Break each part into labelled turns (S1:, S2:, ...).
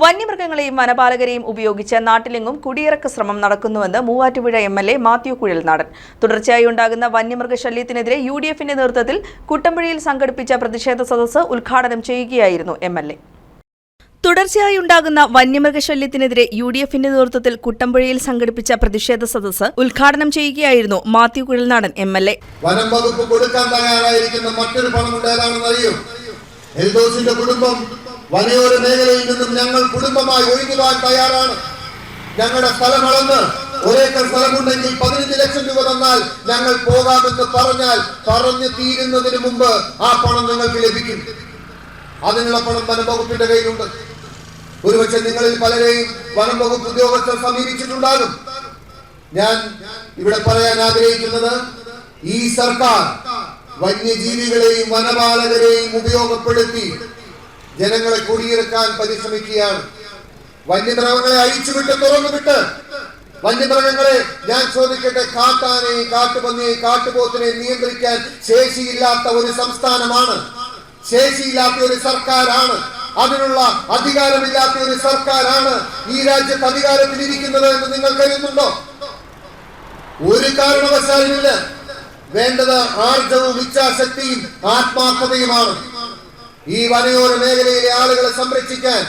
S1: വന്യമൃഗങ്ങളെയും വനപാലകരെയും ഉപയോഗിച്ച് നാട്ടിലെങ്ങും കുടിയിറക്ക ശ്രമം നടക്കുന്നുവെന്ന് Muvattupuzha M L A Mathew Kuzhalnadan. തുടർച്ചയായി ഉണ്ടാകുന്ന വന്യമൃഗ ശല്യത്തിനെതിരെ യു ഡി എഫിന്റെ നേതൃത്വത്തിൽ കുട്ടമ്പുഴയിൽ സംഘടിപ്പിച്ച പ്രതിഷേധ സദസ്സ് ഉദ്ഘാടനം ചെയ്യുകയായിരുന്നു എം എൽ എ. തുടർച്ചയായി ഉണ്ടാകുന്ന വന്യമൃഗശല്യത്തിനെതിരെ യു ഡി എഫിന്റെ നേതൃത്വത്തിൽ കുട്ടമ്പുഴയിൽ സംഘടിപ്പിച്ച പ്രതിഷേധ സദസ്സ് ഉദ്ഘാടനം ചെയ്യുകയായിരുന്നു Mathew Kuzhalnadan M L A.
S2: വനം വകുപ്പ് കൊടുക്കാൻ തയ്യാറായിരിക്കുന്ന മറ്റൊരു പണം ഏതാണെന്ന് അറിയോ? എൽദോസിന്റെ കുടുംബം വനയോര മേഖലയിൽ നിന്നും ഞങ്ങൾ കുടുംബമായി ഒഴിഞ്ഞുവാൻ തയ്യാറാണ്. ഞങ്ങളുടെ സ്ഥലം അളന്ന് ഒരേക്കർ സ്ഥലമുണ്ടെങ്കിൽ പതിനഞ്ച് ലക്ഷം രൂപ തന്നാൽ ഞങ്ങൾ പോകാമെന്ന് പറഞ്ഞാൽ പറഞ്ഞു തീരുന്നതിന് മുമ്പ് ആ പണം നിങ്ങൾക്ക് ലഭിക്കും. അതിനുള്ള പണം വനം വകുപ്പിന്റെ കയ്യിലുണ്ട്. ഒരുപക്ഷെ നിങ്ങളിൽ പലരെയും വനം വകുപ്പ് ഉദ്യോഗസ്ഥർ സമീപിച്ചിട്ടുണ്ടാകും. ഞാൻ ഇവിടെ പറയാൻ ആഗ്രഹിക്കുന്നത് ഈ സർക്കാർ വന്യജീവികളെയും വനപാലകരെയും ഉപയോഗപ്പെടുത്തി ജനങ്ങളെ കുടിയിറക്കാൻ പരിശ്രമിക്കുകയാണ്. വന്യമൃഗങ്ങളെ അഴിച്ചുവിട്ട് തുറന്നുവിട്ട്. വന്യമൃഗങ്ങളെ ഞാൻ ചോദിക്കട്ടെ കാട്ടാനെ കാട്ടുപന്നിയെ കാട്ടുപോത്തിനെ നിയന്ത്രിക്കാൻ ശേഷിയില്ലാത്ത ഒരു സംസ്ഥാനമാണ്. ശേഷിയില്ലാത്ത ഒരു സർക്കാരാണ്. അതിനുള്ള അധികാരമില്ലാത്ത ഒരു സർക്കാരാണ് ഈ രാജ്യത്ത് അധികാരത്തിലിരിക്കുന്നത് എന്ന് നിങ്ങൾ കരുതുന്നുണ്ടോ? ഒരു കാരണവശാലുമില്ല. വേണ്ടത് ആർജവും ഇച്ഛാശക്തിയും ആത്മാർത്ഥതയുമാണ്. ഈ വനയോര മേഖലയിലെ ആളുകളെ സംരക്ഷിക്കാൻ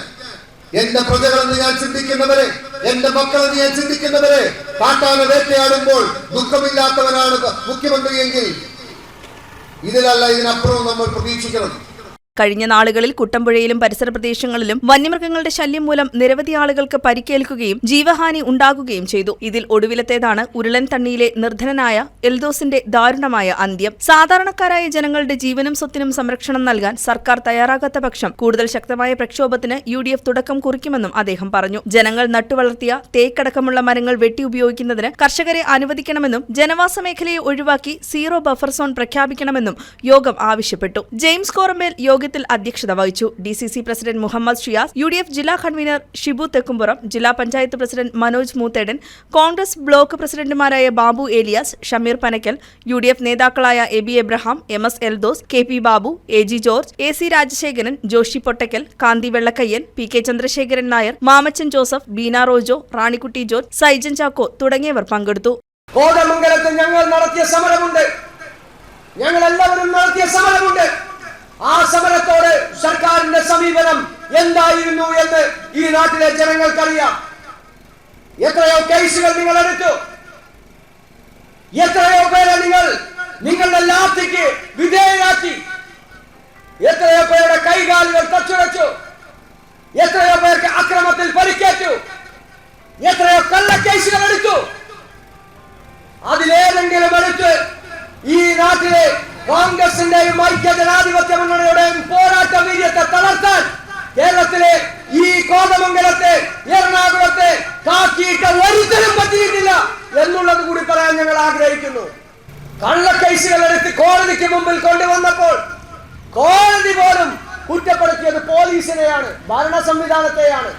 S2: എന്റെ പ്രജകളെന്ന് ഞാൻ ചിന്തിക്കുന്നവരെ എന്റെ മക്കളെന്ന് ഞാൻ ചിന്തിക്കുന്നവരെ കാട്ടാന വേട്ടയാടുമ്പോൾ ദുഃഖമില്ലാത്തവനാണ് മുഖ്യമന്ത്രിയെങ്കിൽ ഇതിലല്ല ഇതിനപ്പുറവും നമ്മൾ പ്രതീക്ഷിക്കണം.
S1: കഴിഞ്ഞ നാളുകളിൽ കുട്ടമ്പുഴയിലും പരിസര പ്രദേശങ്ങളിലും വന്യമൃഗങ്ങളുടെ ശല്യം മൂലം നിരവധി ആളുകൾക്ക് പരിക്കേൽക്കുകയും ജീവഹാനി ഉണ്ടാകുകയും ചെയ്തു. ഇതിൽ ഒടുവിലത്തേതാണ് ഉരുളൻ തണ്ണിയിലെ നിർധനനായ എൽദോസിന്റെ ദാരുണമായ അന്ത്യം. സാധാരണക്കാരായ ജനങ്ങളുടെ ജീവനും സ്വത്തിനും സംരക്ഷണം നൽകാൻ സർക്കാർ തയ്യാറാകാത്ത പക്ഷം കൂടുതൽ ശക്തമായ പ്രക്ഷോഭത്തിന് യു ഡി എഫ് തുടക്കം കുറിക്കുമെന്നും അദ്ദേഹം പറഞ്ഞു. ജനങ്ങൾ നട്ടുവളർത്തിയ തേക്കടക്കമുള്ള മരങ്ങൾ വെട്ടി ഉപയോഗിക്കുന്നതിന് കർഷകരെ അനുവദിക്കണമെന്നും ജനവാസ മേഖലയെ ഒഴിവാക്കി സീറോ ബഫർ സോൺ പ്രഖ്യാപിക്കണമെന്നും യോഗം ആവശ്യപ്പെട്ടു. ജെയിംസ് കോറമ്പേൽ യോഗത്തിൽ അധ്യക്ഷത വഹിച്ചു. D C C president Muhammad Shiyas U D F ജില്ലാ കൺവീനർ ഷിബു തെക്കുംപുറം ജില്ലാ പഞ്ചായത്ത് പ്രസിഡന്റ് മനോജ് മൂത്തേടൻ കോൺഗ്രസ് ബ്ലോക്ക് പ്രസിഡന്റുമാരായ Babu Elias Shameer Panakkal U D F നേതാക്കളായ A B Abraham M S Eldose K P Babu A G George A C Rajasekharan Joshy Pottakkal Kanthi Vellakkayyan P K Chandrasekharan Nair Mamachan Joseph Beena Rojo Ranikutty George Saijan Chacko തുടങ്ങിയവർ പങ്കെടുത്തു.
S3: ഞങ്ങൾ നടത്തിയ സമരമുണ്ട്. ഞങ്ങൾ എല്ലാവരും നടത്തിയ സമരമുണ്ട്. ആ സമരത്തോട് സർക്കാരിന്റെ സമീപനം എന്തായിരുന്നു എന്ന് ഈ നാട്ടിലെ ജനങ്ങൾക്കറിയാം. എത്രയോ കേസുകൾ നിങ്ങൾ എടുത്തു. എത്രയോ പേരെ നിങ്ങൾ നിങ്ങളുടെ ലാത്തിക്ക് വിധേയരാക്കി. എത്രയോ പേരുടെ കൈകാലുകൾ തച്ചുടച്ചു എത്രയോ പേർക്ക് അക്രമത്തിൽ പരിക്കേറ്റു. എത്രയോ കള്ളക്കേസുകൾ എടുത്തു. അതിലേതെങ്കിലും എടുത്ത് ഈ നാട്ടിലെ കോൺഗ്രസിന്റെയും ഐക്യ ജനാധിപത്യ മുന്നണിയുടെയും പോരാട്ട വീര്യത്തെ തളർത്താൻ കേരളത്തിലെ ഈ കോതമംഗലത്തെ എറണാകുളത്തെ കാക്കിയിട്ട് ഒരിക്കലും പറ്റിയിട്ടില്ല എന്നുള്ളത് കൂടി പറയാൻ ഞങ്ങൾ ആഗ്രഹിക്കുന്നു. കള്ളക്കേസുകൾ എടുത്ത് കോടതിക്ക് മുമ്പിൽ കൊണ്ടുവന്നപ്പോൾ കോടതി പോലും കുറ്റപ്പെടുത്തിയത് പോലീസിനെയാണ് ഭരണ സംവിധാനത്തെയാണ്.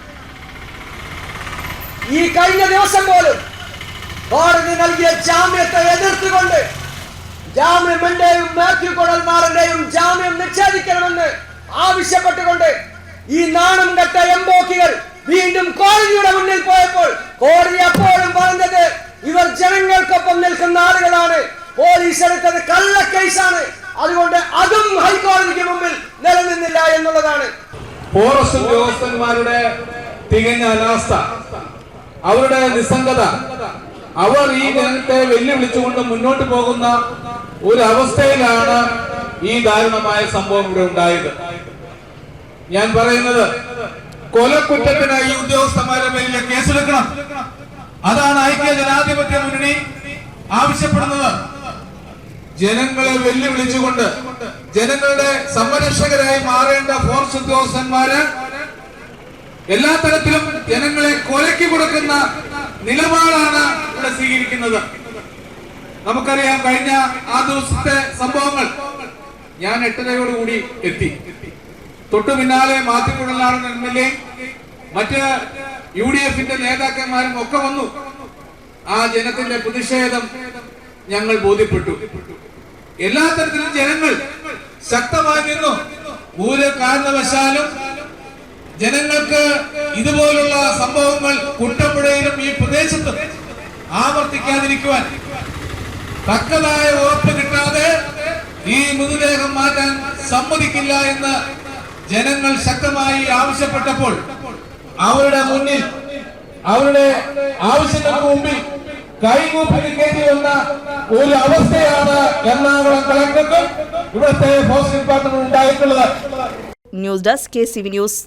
S3: ഈ കഴിഞ്ഞ ദിവസം പോലും കോടതി നൽകിയ ജാമ്യത്തെ ജാമ്യം എന്റെയും മാത്യു കൊടൽമാറിന്റെയും ജാമ്യം നിഷേധിക്കണമെന്ന് ആവശ്യപ്പെട്ടുകൊണ്ട് ഈ നാണം കെട്ട എംബോക്കികൾ വീണ്ടും കോടതിയുടെ മുന്നിൽ പോയപ്പോൾ കോടതി അപ്പോഴും പറഞ്ഞത് ഇവർ ജനങ്ങൾക്കൊപ്പം നിൽക്കുന്ന ആളുകളാണ്. പോലീസ് എടുത്തത് കള്ള കേസാണ്. അതുകൊണ്ട് അതും ഹൈക്കോടതിക്ക് മുമ്പിൽ നിലനിന്നില്ല എന്നുള്ളതാണ്.
S4: ഉദ്യോഗസ്ഥന്മാരുടെ തികഞ്ഞ അനാസ്ഥ അവരുടെ നിസ്സംഗത അവർ ഈ ജനത്തെ വെല്ലുവിളിച്ചുകൊണ്ട് മുന്നോട്ട് പോകുന്ന ഒരു അവസ്ഥയിലാണ് ഈ ദാരുണമായ സംഭവം ഇവിടെ ഉണ്ടായത്. ഞാൻ പറയുന്നത് കൊലക്കുറ്റത്തിനായി ഉദ്യോഗസ്ഥന്മാരുടെ പേരിൽ കേസെടുക്കണം. അതാണ് ഐക്യ ജനാധിപത്യ മുന്നണി ആവശ്യപ്പെടുന്നത്. ജനങ്ങളെ വെല്ലുവിളിച്ചുകൊണ്ട് ജനങ്ങളുടെ സംരക്ഷകരായി മാറേണ്ട ഫോഴ്സ് ഉദ്യോഗസ്ഥന്മാര് എല്ലാ തരത്തിലും ജനങ്ങളെ കൊലക്കി കൊടുക്കുന്ന നിലപാടാണ് ഇവിടെ സ്വീകരിക്കുന്നത്. നമുക്കറിയാം കഴിഞ്ഞ ആ ദിവസത്തെ സംഭവങ്ങൾ ഞാൻ എട്ടരയോടുകൂടി എത്തി. തൊട്ടു പിന്നാലെ മാധ്യമങ്ങളിലാണ് എം എൽ എ മറ്റ് യു ഡി എഫിന്റെ നേതാക്കന്മാരും ഒക്കെ വന്നു. ആ ജനത്തിന്റെ പ്രതിഷേധം ഞങ്ങൾ ബോധ്യപ്പെട്ടു. എല്ലാ തരത്തിലും ജനങ്ങൾ ശക്തമായി നിന്നു കാരണവശാലും ജനങ്ങൾക്ക് ഇതുപോലുള്ള സംഭവങ്ങൾ കുട്ടപ്പുഴയിലും ഈ പ്രദേശത്തും ആവർത്തിക്കാതിരിക്കുവാൻ തക്കതായ ഉറപ്പ് കിട്ടാതെ ഈ മൃതദേഹം മാറ്റാൻ സമ്മതിക്കില്ല എന്ന് ജനങ്ങൾ ശക്തമായി ആവശ്യപ്പെട്ടപ്പോൾ അവരുടെ മുന്നിൽ അവരുടെ ആവശ്യങ്ങൾക്ക് മുമ്പിൽ കൈകൂപ്പി നിൽക്കേണ്ടി വന്ന ഒരു അവസ്ഥയാണ് എറണാകുളം കളക്ടർക്കും ഇവിടുത്തെ ഫോറസ്റ്റ് ഡിപ്പാർട്ട്മെന്റ് ഉണ്ടായിട്ടുള്ളത്.
S1: News desk K C V news